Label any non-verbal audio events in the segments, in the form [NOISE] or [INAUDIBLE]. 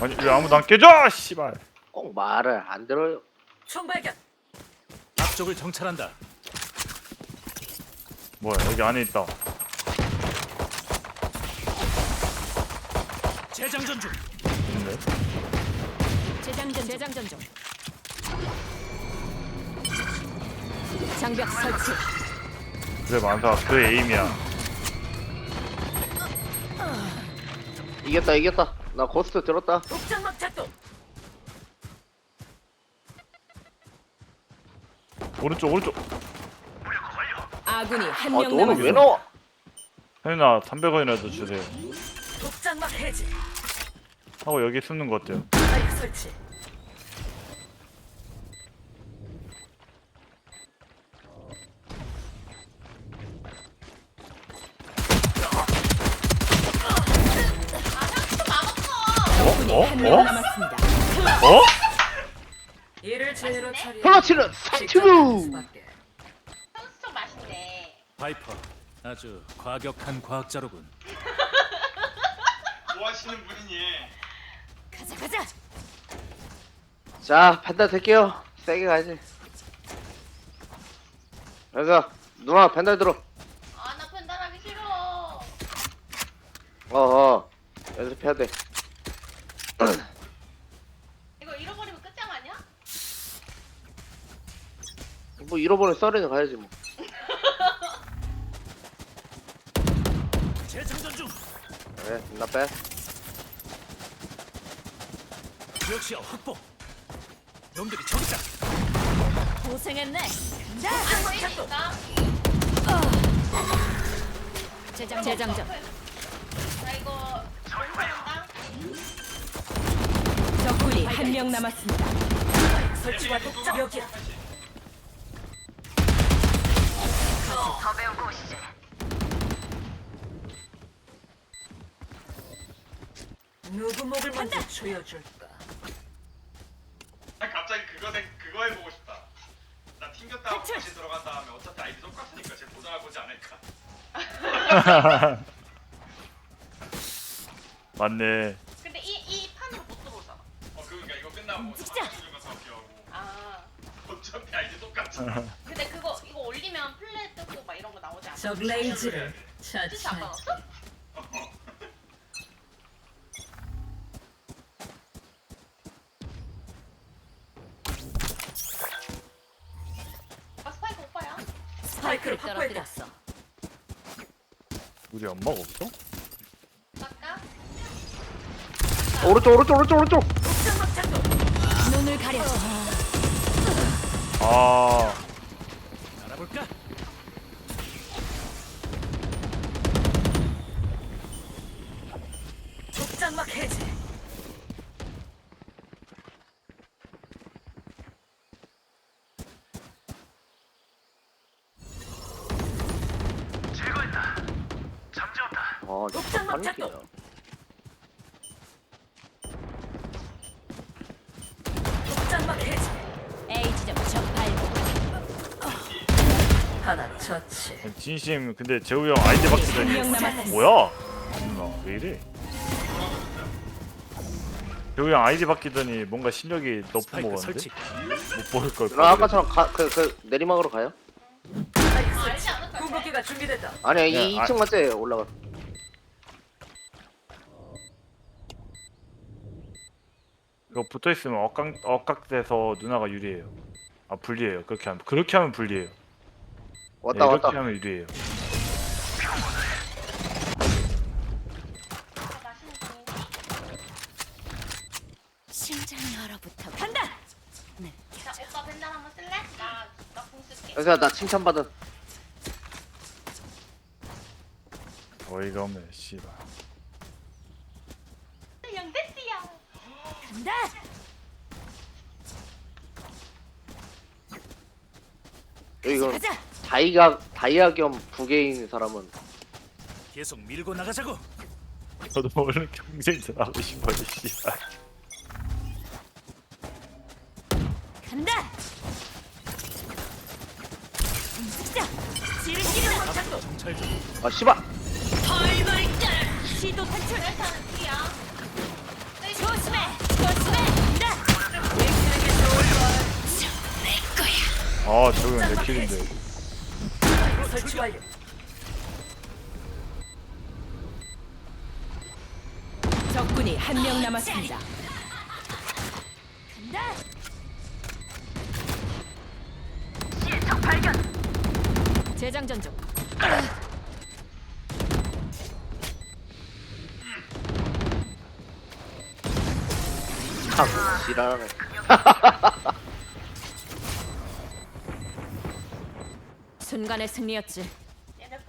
아니 왜 아무도 안 깨져 씨발 꼭 말을 안 들어요. 총발견. 앞쪽을 정찰한다. 뭐야 여기 안에 있다 재장전 중. 근데 재장전 재장전 중. 장벽 설치. 그래 만사 그 에임이야 이겼다 이겼다. 나 고스트 들었다. 독장막 작동. 오른쪽 오른쪽 아군이 한 아 명 너는 왜 남았습니다. 나와? 혜윤아 300원이라도 주세요 독장막 해제. 하고 여기 숨는 거 어때요? 마이크 설치. 투. 선수청 맛있네. 바이퍼. 아주 과격한 과학자로군. [LAUGHS] 뭐 하시는 분이니? 가자 가자. 자 펜달 될게요. 세게 가야지. 그래서 누나 펜달 들어. 아, 나 펜달하기 싫어. 어어 연습해야 돼. [CLEARS THROAT] 이거 잃어버리면 끝장 아니야? 뭐 잃어버린 썰에는 가야지 뭐. 재장전 중. 그래 나 빼. 지역 시야 확보. 놈들이 저기 있다. 고생했네. 안 되니까. 재장 재장전. 나 이거. 적군이 한 명 남았습니다. 설치와 독장 여기야. 누구 목을 먼저 조여줄까? 아 갑자기 그거 생 그거 해보고 싶다. 나 튕겼다 하고! 다시 들어간 다음에 어차피 아이디 똑같으니까 쟤 보장해 보지 않을까. [LAUGHS] 맞네 근데 이, 이 판으로 못 들어오잖아. 어 그러니까 이거 끝나고 진짜? 좀 가서 기하고 아. 어차피 아이디 똑같아. [LAUGHS] 적? 아, 스파이크 오빠야? 스파이크를 확보했다. 떨어뜨렸어. 우리 엄마가 없어? 깎아? 오른쪽 오른쪽 오른쪽 오른쪽. 눈을 가려줘. 아 장막 해제. 아 진짜 독장막 한 작동. 느낌이야. 독장막 해제. A 지점 적 발목. 하나 처치. 진심 근데 재우 형 아이디 바뀌더니 남았습니다. 뭐야? 누나 왜 이래? 형 아이디 바뀌더니 뭔가 실력이 높은 먹었는데? 설치. 못 보일 걸 누나 아까처럼 가, 그, 그 내리막으로 가요? 궁극기가 준비됐다. 아니야 이 야, 아- 2층 맞지 올라가. 이거 붙어 있으면 억각 억각돼서 누나가 유리해요. 아 불리해요. 그렇게 하면 그렇게 하면 불리해요. 왔다 네, 왔다. 이렇게 하면 유리해요. 아, 맛있는 분인데? 심장이 얼어붙어. 간다. 자, 오빠 벤달 한번 쓸래? 나, 그래서 나 칭찬받은. 어이가 없네. 씨발. 간다. 이거 가자. 다이가 다이아 겸 부계인 사람은 계속 밀고 나가자고. 저도 오늘 경쟁전 하고 싶어요. 씨발. 간다. 아 씨바 아 저건 내 킬인데 적군이 한 명 남았습니다 시적 발견. 재장전 중. 참 지랄하네. [LAUGHS] 순간의 승리였지.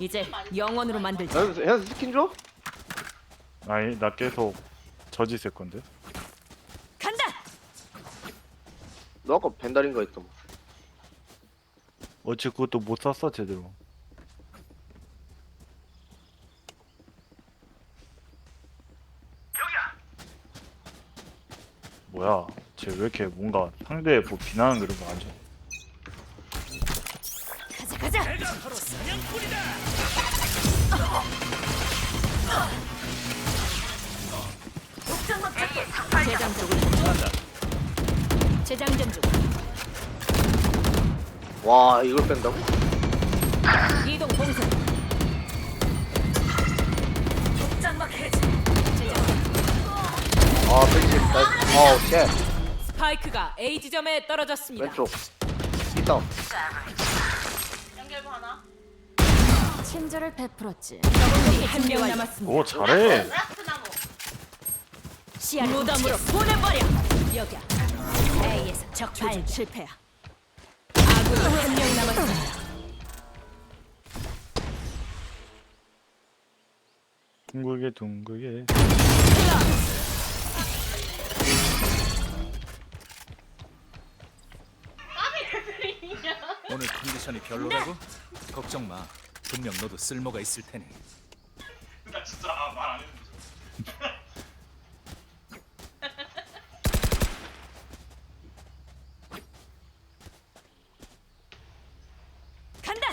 이제 영원으로 만들자. 현수 현수 스킨 줘? 아니 나 계속 저지 있을 건데 간다. 너 아까 벤달인 거 했던. 어찌 그것도 못 샀어 제대로 뭐야 쟤 왜 이렇게 뭔가 상대에 뭐 비난하는 그런 거 아니야 가자 가자. 내가 바로 사냥꾼이다. 독장막 찾기. 재장전 중. 재장전 중. 와 이걸 뺀다고? 이동 봉쇄. 아. 나이스. 어우 쉣. 스파이크가 A 지점에 떨어졌습니다. 왼쪽. 있다. 연결부 하나 친절을 베풀었지. 적군이 한 명 남았습니다. 오 잘해 라스트 나무 시야 무덤으로 보내버려. 여기야. A에서 적발 실패야. 아군이 한명 남았습니다. 둥글게 둥글게 오늘 컨디션이 별로라고? 걱정 마. 분명 너도 쓸모가 있을 테니. 나 진짜 말안 했는데 [LAUGHS] 간다.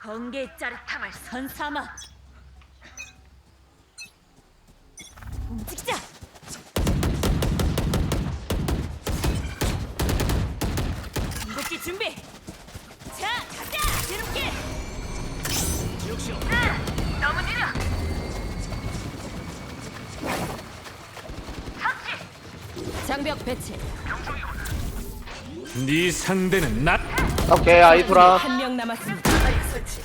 번개 짜릿함을 선삼아. 장벽 배치. 네 상대는 나. 오케이 아이소라. 한 명 남았습니다. 스파이크 설치.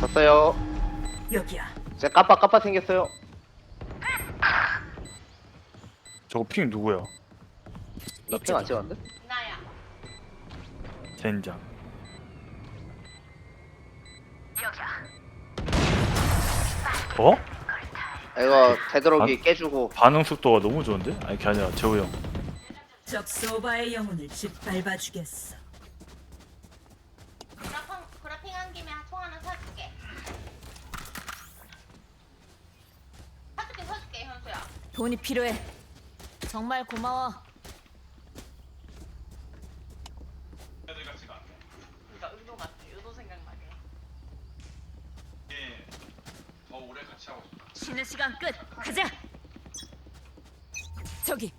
졌어요. 여기야. 제 까빠 까빠 생겼어요. 저거 핑 누구야 나핑안 찍었는데? 나야 젠장 어? 이거 되도록이 깨주고 반응 속도가 너무 좋은데? 아니 그게 아니라 재호 형 적 소바의 영혼을 짓밟아 주겠어. 그라핑 그라핑 한 김에 총 하나 사줄게 사줄게 사줄게 현수야 돈이 필요해. 정말 고마워. 애들 같지가 않네 그러니까 의도 같아 의도 생각나게 이게 더 오래 같이 하고 싶다 쉬는 시간 끝. 가자. 저기.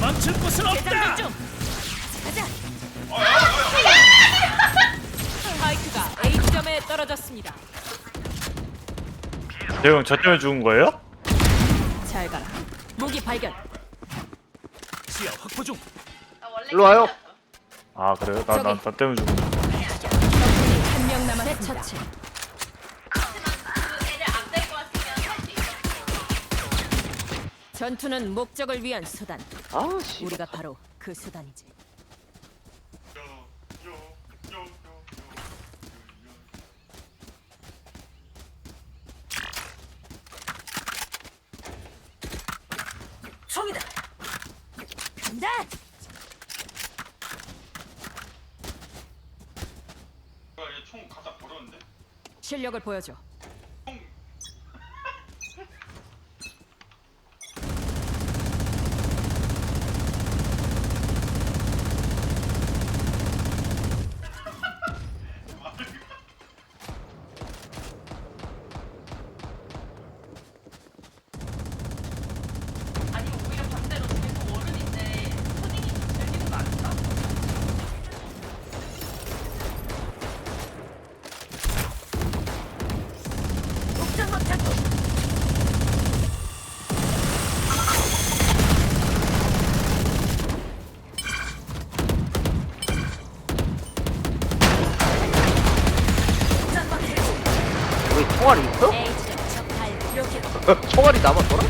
망칠 곳은 없다. 중. 가자. 스파이크가 A 지점에 떨어졌습니다. 재호 형저 때문에 죽은 거예요? 잘 가라. 무기 발견. 시야 확보 중. 일로 와요. 아 그래요? 나, 나, 나 때문에 죽은 한명 남았습니다. 처치. 전투는 목적을 위한 수단. 아 씨. 우리가 바로 그 수단이지. 요요요요요 총이다. 간다. 뭐야 얘총 갖다 버렸는데? 실력을 보여줘. 총 복장막 작동. 복장막 해제. 여기 총알이 있어? [LAUGHS] 총알이 남았더라?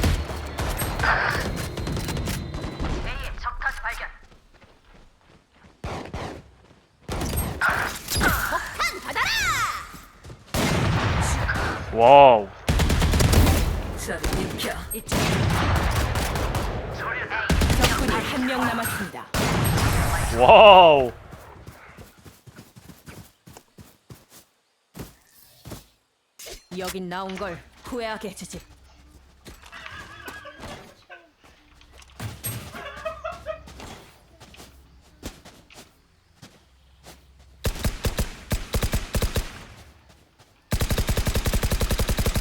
와우. 저를 비켜. 이쪽. 적군이 한 명 남았습니다. 와우. 여긴 나온 걸 후회하게 해주지.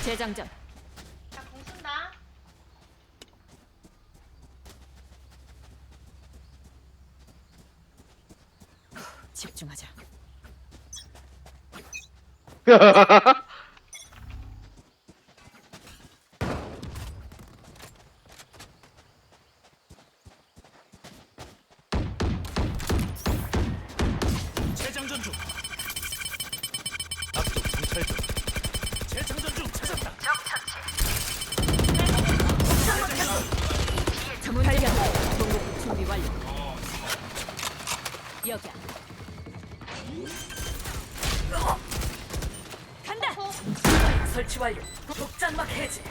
재장전. 나 공 쓴다. 집중하자. [LAUGHS] 설치 완료. 복장막 해제.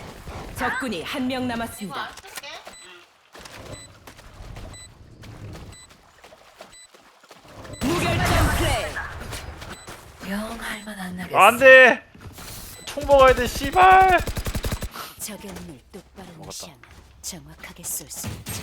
적군이 한 명 남았습니다. 무결점 플레이. 영 할 만 안 나겠어. 안 돼. 총 먹어야 돼, 씨발. 적의 눈을 똑바로. 무시하면 정확하게 쏠 수 있지.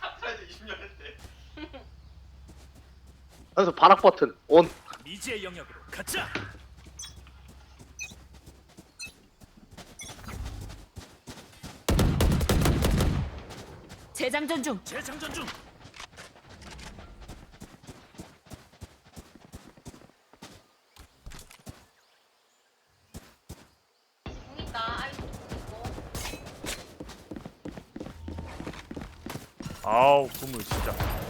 카타에서 20년 했대. 그래서 바락 버튼 온. 미지의 영역으로 가자. 재장전 중. 재장전 중. 아우, 구물 진짜.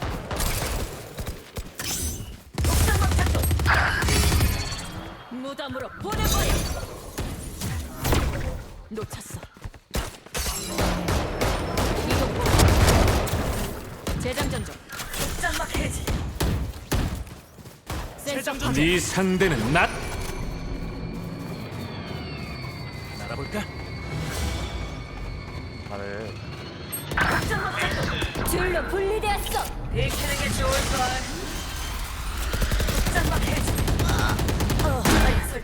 무덤으로 보내버려. 놓쳤어. 이동 중. 재장전 중. 해제. 센서 재장전. 중. 네 상대는 낫. 날아볼까? 잘해. 복장막 작동. 줄로 분리되었어. 익히는 게 좋을 걸.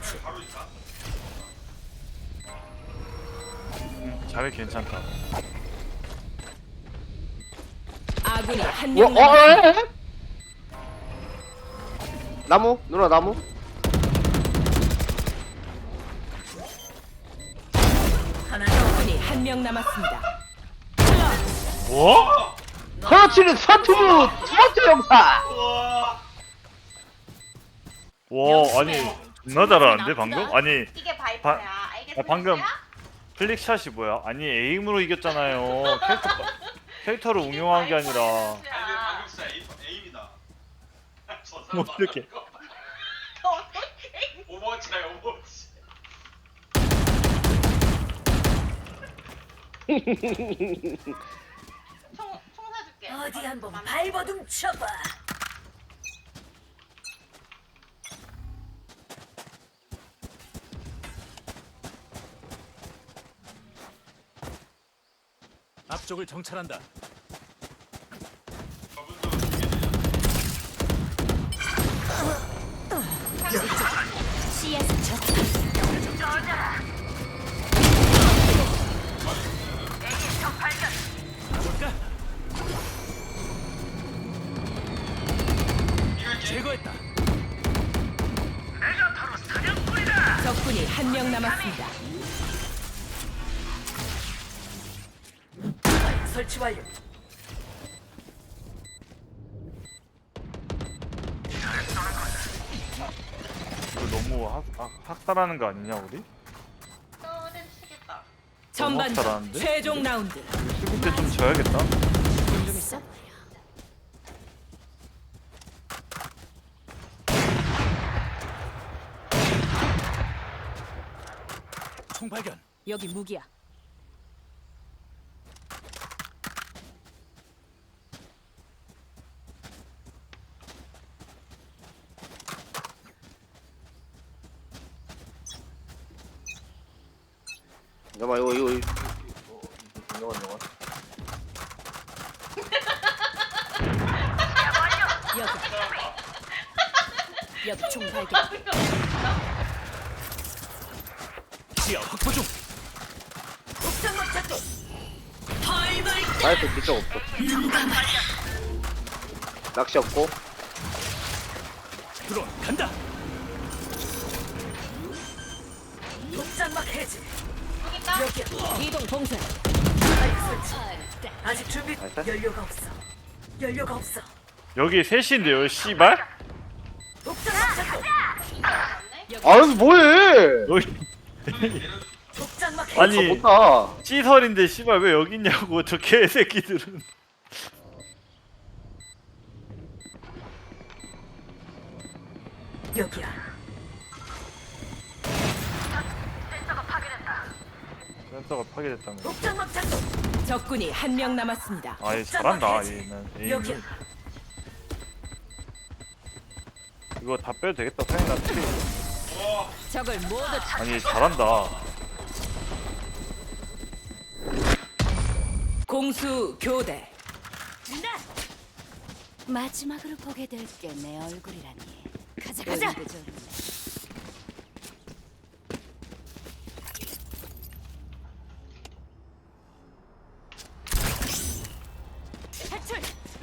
설치. 자리 괜찮다. 아군이 한 뭐? 명 어? 남았습니다. 에? 에? 나무? 누나 나무? 하나 적군이 한 명 남았습니다. 뭐? 터치는 서투브 스마트 영사. 와, 아니, 존나 잘하는데, 방금? 아니, 이게 바이퍼야. 아, 방금 플릭샷이 뭐야? 아니, 에임으로 이겼잖아요. 캐릭터, 캐릭터를 응용한 게 아니라. 아니 근데 방금 진짜 에임, 에임이다. [LAUGHS] 저 사람 어떡해. 어떡해? 오버워치다 오버워치. [LAUGHS] 총, 총 사줄게. 어디 한번 맘- 발버둥 쳐봐. 앞쪽을 정찰한다. 저분도 이게 씨앗을 적. 볼까? 제거했다. 적군이 한명명 남았습니다. 설치 완료. 이거 너무 학, 학, 학살하는 거 아니냐 우리? 전반전 잘하는데? 최종 라운드. 수비 때좀 져야겠다. 좀 있어? 총 발견. 여기 무기야. 잠깐만 이거 이거 이거 잠깐만 잠깐만 여기. 여기 총 발견. 지하 확보 중. 옥장막 작동. 사이트 뒤쪽 없어 낚시 없고 드론 간다. 여기 있다. 여기야. 이동 봉쇄. 스파이크 설치. 아직 준비 알았어? 연료가 없어. 연료가 없어. 여기 셋인데요, 씨발? 옥장막 작동. 아유 뭐해 여기. [LAUGHS] 아니 못다 찌설인데 씨발 왜 여기 있냐고 저 개새끼들은. 여기야. 센서가 파괴됐다는 거. 옥장막 작동. 적군이 한 명 남았습니다. 아, 얘 잘한다. 얘는. 여기야. 이거 다 빼도 되겠다. 트리. 적을 모두 아니 얘 잘한다. 공수 교대. 마지막으로 보게 될 게 내 얼굴이라니. 가자 가자.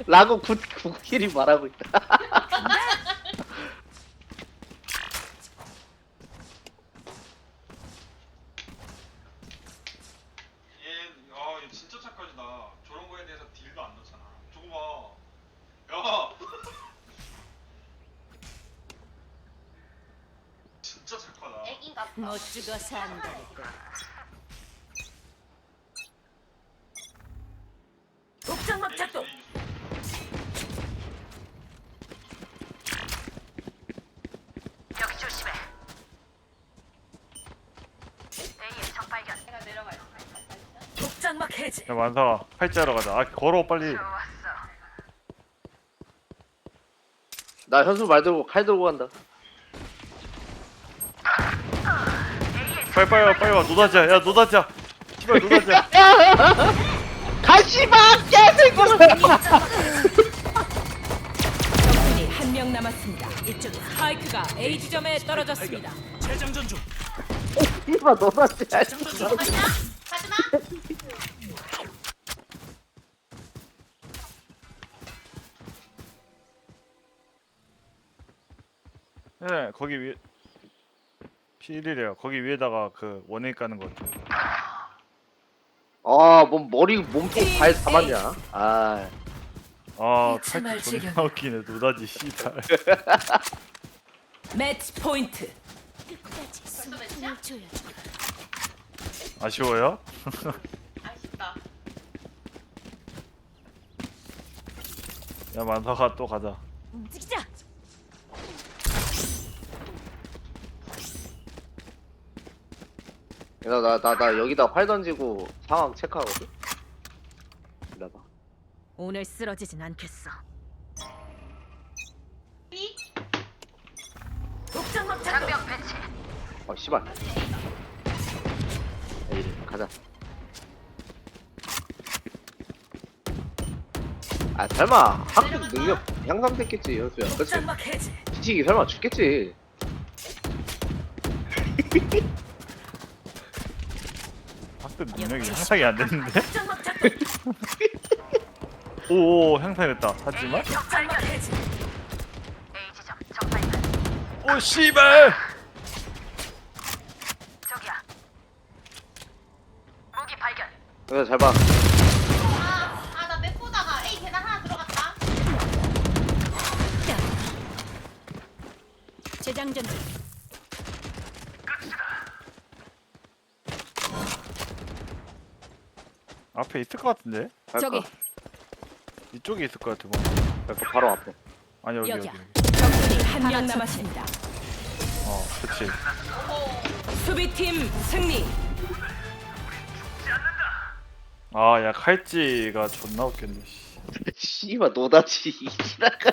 라고 굿 굿킬이 말하고 있다 얘, 아, 얘 진짜 착하지다. 저런 거에 대해서 딜도 안 넣잖아. 저거 봐. 야. 진짜 착하다. 애긴 같다. 못 죽어서 안 작동. 내가 내려가 해제. 야 만사가 팔찌하러 가자. 아 걸어 빨리. 나 현수 말 들고 칼 들고 간다 빨리 빨리 와 빨리 와 노다지야. 야 노다지야. 씨발 노다지야. [LAUGHS] 가지마 개새끼야 적군이 한 명 남았습니다. 이쪽 스파이크가 A 지점에 떨어졌습니다. 재장전 중. 이봐 가지마. 가지마. 네 거기 위에 P1이래요. 거기 위에다가 그 원웨이 까는 거. 같아. 아뭔 머리 몸통 발 담았냐 아아 팔찌 존나. 웃기네 노다지 씨발. [LAUGHS] 매치 포인트. 끝까지 숨을 조여줘. 아쉬워요? 아쉽다. [LAUGHS] 야 만사가 또 가자. 움직이자. 나 나 나 여기다 활 던지고 상황 체크하거든 기다봐 오늘 쓰러지진 않겠어. 삐. 옥장막 작동. 아 씨발 에이 가자 아 설마 학급 능력 향상됐겠지 현수야 그치? 해제. 지식이 설마 죽겠지 [LAUGHS] 때 능력이 향상이 안 됐는데? [LAUGHS] 오오 향상됐다 하지만 오 씨발 여기서 잘 봐. 것 같은데? 저기 이쪽에 있을 것 같아 그러니까 바로 앞에. 아니 여기 여기야. 여기 적군이 한 명. 남았습니다. 어 그치 수비팀 승리. 아 야 칼찌가 존나 웃겼네 씨. [LAUGHS] 씨발 노다지. [LAUGHS] 지나가.